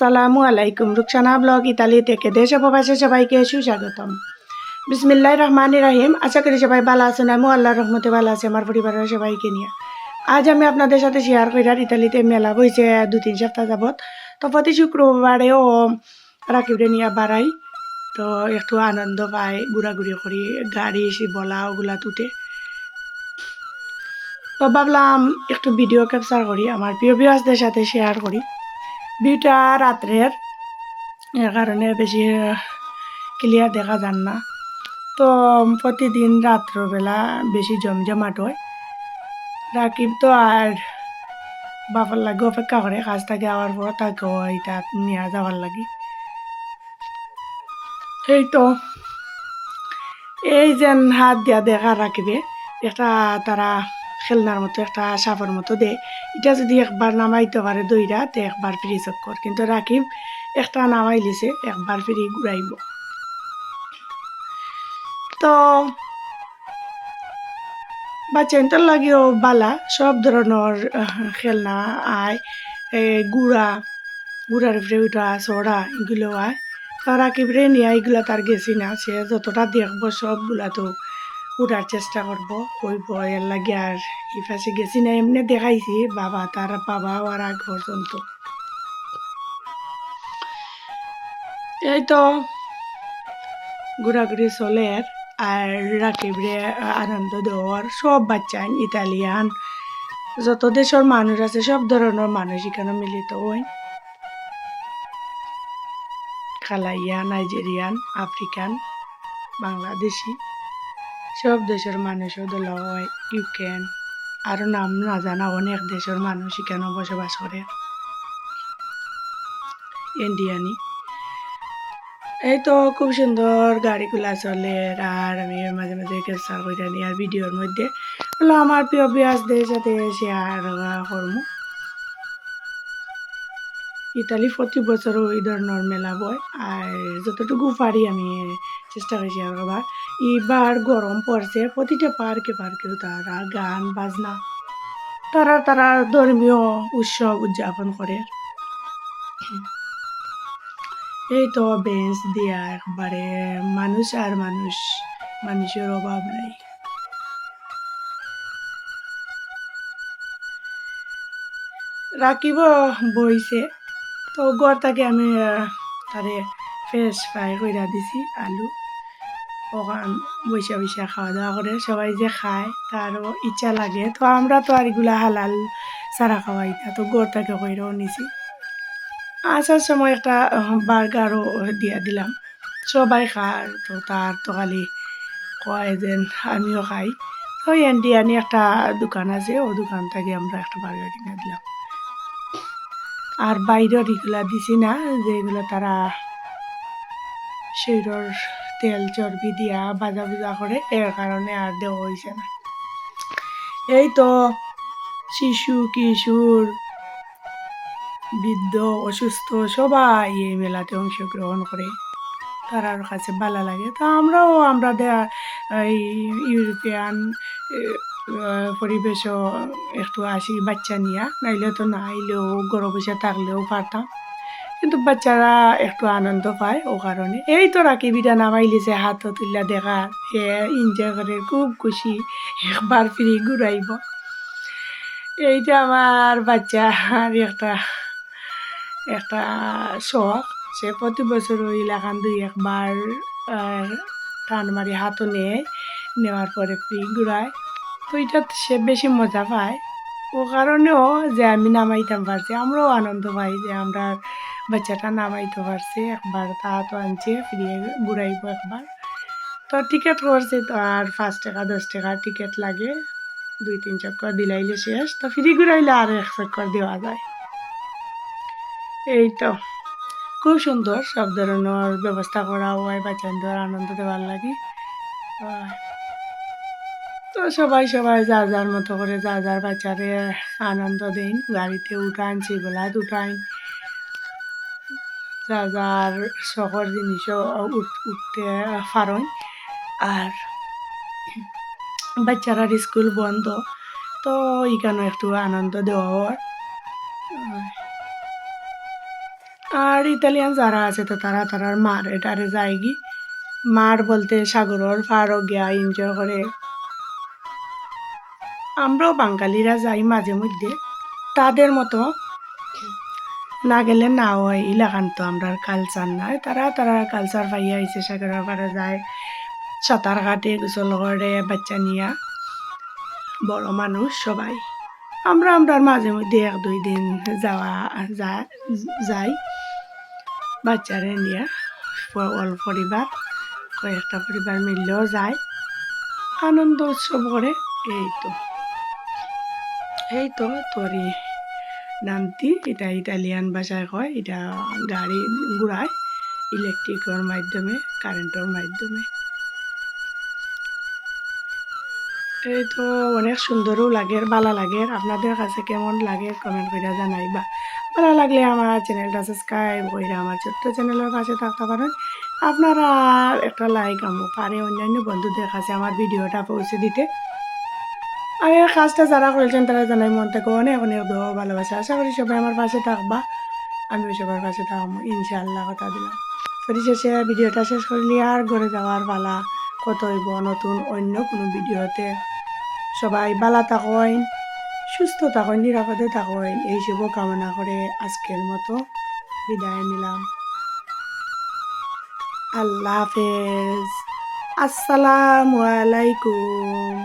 আসসালামু আলাইকুম। Rukhsana blog Italy থেকে দেশ উপবাসে সবাইকে সুস্বাগতম। বিসমিল্লাহ রহমান রাহিম। আশা করি সবাই ভালো আছেন। আমি আল্লাহর রহমতে ভালো আছে, আমার পরিবারের সবাইকে নিয়ে। আজ আমি আপনাদের সাথে শেয়ার করার ইতালিতে মেলা বইছে দু তিন সপ্তাহ যাবত তো প্রতি শুক্রবারেও রাকিবরে নিয়ে বাড়াই। তো একটু আনন্দ পাই, ঘোরাঘুরি করি, গাড়ি এসে বলা, ওগুলা তুটে। তো ভাবলাম একটু ভিডিও ক্যাপচার করি, আমার প্রিয় বিয়াসদের সাথে শেয়ার করি। ভিউটা রাত্রের এর কারণে বেশি ক্লিয়ার দেখা যান না। তো প্রতিদিন রাত্রবেলা বেশি জমজমাট হয়। রাকিব তো আর বাবার লাগে অপেক্ষা করে, কাজ থেকে আওয়ার পর তাকে এটা নিয়ে যাওয়ার লাগে। এই তো, এই যেন হাত দিয়া দেখা রাখিবে এটা তারা খেলনার মতো একটা সাপের মতো দে। এটা যদি একবার নামাইতে পারে দইরা, তে একবার ফ্রি চক্কর। কিন্তু রাকিব একটা নামাই লিছে একবার ফিরি ঘুরাইব। তো বাচ্চাটার লাগেও বালা, সব ধরনের খেলনা আয় গুড়া, গুড়ার উপরে উঠা চড়া এগুলো আয়। তো রাকিবরে নিয়ে এগুলা তার গেছি না, সে যতটা দেখব সবগুলা তো উঠার চেষ্টা করব কইব এর লাগে আর পাশে গেছি না এমনি দেখাইছি, বাবা তার বাবা আর আগ পর্যন্ত এই তো ঘোরাঘুরি চলে আর রাকিবরে আনন্দ দেওয়ার সব বাচ্চা ইতালিয়ান যত দেশের মানুষ আছে সব ধরনের মানুষ এখানে মিলিত হয়। খালাইয়া নাইজেরিয়ান আফ্রিকান বাংলাদেশি। সব দেশের মানুষও দোলা হয় ইউক্রেন আরও নাম না জানা অনেক দেশের মানুষ এখানে বসবাস করে। ইন্ডিয়ানি এই তো খুব সুন্দর গাড়িগুলা চলে আর আমি মাঝে মাঝে ক্যাপচার করে নিই আর ভিডিওর মধ্যে। হলো আমার প্রিয় বিয়াসদের সাথে শেয়ার করব ইতালি প্রতি বছর ওই ধরনের মেলা বয় আর যতটুকু পারি আমি চেষ্টা করি শেয়ার করবার এবার গরম পড়ছে, প্রতিটা পার্কে পার্কেও তারা গান, বাজনা, তারা তারা ধর্মীয় উৎসব উদযাপন করে। এই তো বেঞ্চ দিয়া একবারে মানুষ আর মানুষ, মানুষের অভাব নাই। রাখিব বইছে, তো গড় থেকে আমি তারে ফ্রেশ ফ্রাই কইরা দিছি, আলু। ওখান বৈশা বৈশা খাওয়া দাওয়া করে সবাই যে খায়, তারও ইচ্ছা লাগে। তো আমরা তো আর এগুলা হালাল সারা খাওয়াই না, তো থেকে কইরাও নিছি। আসার সময় একটা বার্গারও দিয়া দিলাম। সবাই খায়, তো তার তো খালি কয় যে আমিও খাই। তো ইন্ডিয়ানি একটা দোকান আছে, ও দোকান আমরা একটা বার্গার কিনে দিলাম। আর বাইরের এগুলা দিছি না যেগুলো তারা শরীরের তেল চর্বি দিয়া বাজা বুজা করে এর কারণে আর দেওয়া হয়েছে না। এই তো শিশু কিশোর বৃদ্ধ, অসুস্থ, সবাই এই মেলাতে অংশগ্রহণ করে তারার কাছে ভালো লাগে। তো আমরাও, আমরা এই ইউরোপিয়ান পরিবেশও একটু আসি বাচ্চা নিয়ে নাইলে তো না আইলেও গরু বসে থাকলেও পারতাম কিন্তু বাচ্চারা একটু আনন্দ পায় ও কারণে। এই তো রাখি বিটা নামাইলিছে হাত তুললা দেখা এ এনজয় করে খুব খুশি, একবার ফিরি ঘুরাইব। এইটা আমার বাচ্চার একটা একটা শখ, সে প্রতি বছর ওই লাগান দুই একবার টান মারি হাতও নেয়, নেওয়ার পরে ফ্রি ঘুরায়। তো এটা সে বেশি মজা পায়। ও কারণেও যে আমি নামাইতাম পারছি, আমরাও আনন্দ পাই যে আমরা বাচ্চাটা নামাইতে পারছে, একবার তা তো আনছে, ফিরিয়ে ঘুরাইব একবার। তো টিকিট করছে তো আর পাঁচ টাকা, দশ টাকা টিকিট লাগে। দুই, তিন চক্কর দিলাইলে শেষ। তো ফ্রি ঘুরাইলে আর এক চক্কর দেওয়া যায়। এই তো। খুব সুন্দর সব ধরনের ব্যবস্থা করা হয়, বাচ্চাদের আনন্দ দেওয়ার লাগে। তো সবাই সবাই যার যার মতো করে যার যার বাচ্চারে আনন্দ দেন, গাড়িতে উঠান, সেগুলা উঠান যার শখের জিনিসও উঠ- উঠতে পারেন আর বাচ্চারা স্কুল বন্ধ, তো এখানে একটু আনন্দ দেওয়া আর ইতালিয়ান যারা আছে, তো তারা তারার মার, এটারে যায় গি মার বলতে সাগরর পাড়ও গিয়া এনজয় করে। আমরাও বাঙালিরা যাই মাঝে মধ্যে। তাদের মতো না গেলে না হয় ইলাকান তো আমরা কালচার নাই। তারা তারা কালচার পাইয়া আইছে সাগরের পাড়ে যায়। সাঁতার কাটে গোসল করে বাচ্চা নিয়া। বড় মানুষ সবাই। আমরা আমরা মাঝে মধ্যে এক, দুই দিন যাওয়া যাই। বাচ্চারে নিয়ে অল পরিবার, কয়েকটা পরিবার মিললেও যায়। আনন্দ উৎসব করে। এই তো। এই তো, তোরই নামটি এটা ইটালিয়ান ভাষায় কয় এটা গাড়ি ঘুরায় ইলেকট্রিকের মাধ্যমে কারেন্টের মাধ্যমে। এই তো অনেক সুন্দরও লাগে, ভালো লাগে। আপনাদের কাছে কেমন লাগে কমেন্ট করে জানাইবা। ভালো লাগলে আমার চ্যানেলটা সাবস্ক্রাইব করে আমার ছোট্ট চ্যানেলের পাশে থাকতে পারেন। আপনারা একটা লাইক আমো, পারে অন্যান্য বন্ধুদের কাছে আমার ভিডিওটা পৌঁছে দিতে। আর এই কাজটা যারা করেছেন তারা জানাই মন থেকে অনেক অনেক দোয়া ভালোবাসা। আশা করি সবাই আমার পাশে থাকবা। আমিও সবার পাশে থাকব, ইনশাআল্লাহ, কথা দিলাম। পরিশেষে ভিডিওটা শেষ করলি আর ঘরে যাওয়ার পালা। কত হইব নতুন অন্য কোনো ভিডিওতে। সবাই বালা থাকেন সুস্থ থাকেন নিরাপদে থাকেন এই শুভ কামনা করে আজকের মতো বিদায় নিলাম। আল্লাহ হাফেজ। আসসালামু আলাইকুম।